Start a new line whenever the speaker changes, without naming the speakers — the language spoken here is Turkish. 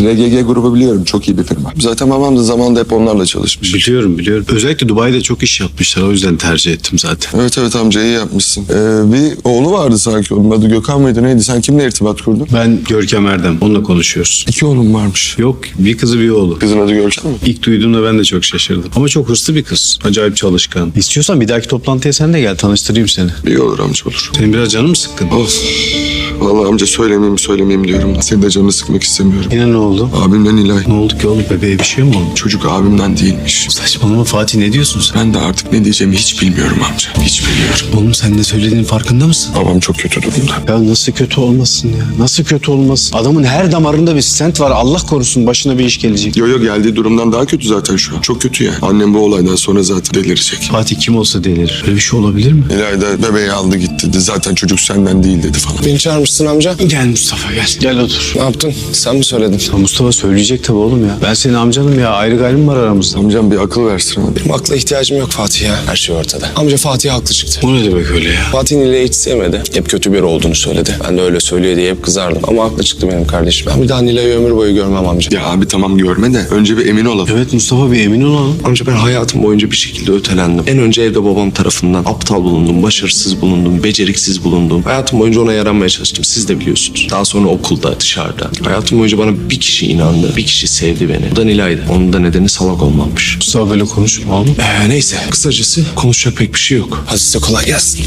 RGG grubu biliyorum çok iyi bir firma. Zaten babam da zamanında hep onlarla çalışmış.
Biliyorum biliyorum. Özellikle Dubai'de çok iş yapmışlar. O yüzden tercih ettim zaten.
Evet evet amca iyi yapmışsın. Ee, bir oğlu vardı sanki onun adı Gökhan mıydı neydi? Sen kimle irtibat kurdun?
Ben Görkem Erdem. Onunla konuşuyoruz.
İki oğlum varmış.
Yok bir kızı bir oğlu.
Kızın adı Görkem mi?
İlk duyduğumda ben de çok şaşırdım. Ama çok hırslı bir kız. Acayip çalışkan. İstiyorsan bir dahaki toplantıya sen de gel. Tanıştırayım seni.
İyi olur amca olur.
Senin biraz canın mı sıkkın?
Of. Vallahi amca söylemeyeyim söylemeyeyim diyorum. Senin de canını sıkmak istemiyorum.
Yine ne oldu?
Abimden Nilay.
Ne oldu ki oğlum? Bebeğe bir şey mi oldu?
Çocuk abimden değilmiş.
Saçmalama Fatih ne diyorsun sen?
Ben de artık ne diyeceğimi hiç bilmiyorum amca. Hiç bilmiyorum.
Oğlum sen ne söylediğinin farkında mısın?
Babam çok kötü durumda.
Ya nasıl kötü olmasın ya? Nasıl kötü olmasın? Adamın her damarında bir stent var. Allah korusun başına bir iş gelecek.
Yo yo geldiği durumdan daha kötü zaten şu an. Çok kötü yani. Annem bu olaydan sonra zaten delirecek.
Fatih kim olsa delir. Böyle bir şey olabilir mi?
Nilay da bebeği aldı gitti. dedi. Zaten çocuk senden değil dedi falan.
Beni çağırmışsın amca.
Gel Mustafa gel. Gel otur.
Ne yaptın? Sen mi söyledin?
Ya Mustafa söyleyecek tabii oğlum ya. Ben senin amcanım ya. Ayrı gayrı mı var aramızda?
Amcam bir akıl versin abi.
Benim akla ihtiyacım yok Fatih ya. Her şey ortada. Amca Fatih haklı çıktı.
O ne demek öyle ya?
Fatih Nilay'ı hiç sevmedi. Hep kötü biri olduğunu söyledi. Ben de öyle söylüyor diye hep kızardım. Ama haklı çıktı benim kardeşim. Ben bir daha Nilay'ı ömür boyu görmem amca.
Ya abi tamam görme de önce bir emin olalım.
Evet Mustafa bir emin olalım.
Amca ben hayatım boyunca bir şekilde ötelendim. En önce evde babam tarafından aptal bulundum, başarısız bulundum, beceriksiz bulundum. Hayatım boyunca ona yaranmaya çalıştım. Siz de biliyorsunuz. Daha sonra okulda, dışarıda. Hayatım boyunca bana bir kişi inandı. Bir kişi sevdi beni. O da Nilay'dı. Onun da nedeni salak olmammış.
Mustafa böyle konuşma oğlum.
Ee, neyse. Kısacası konuşacak pek bir şey yok. Hadi size kolay gelsin.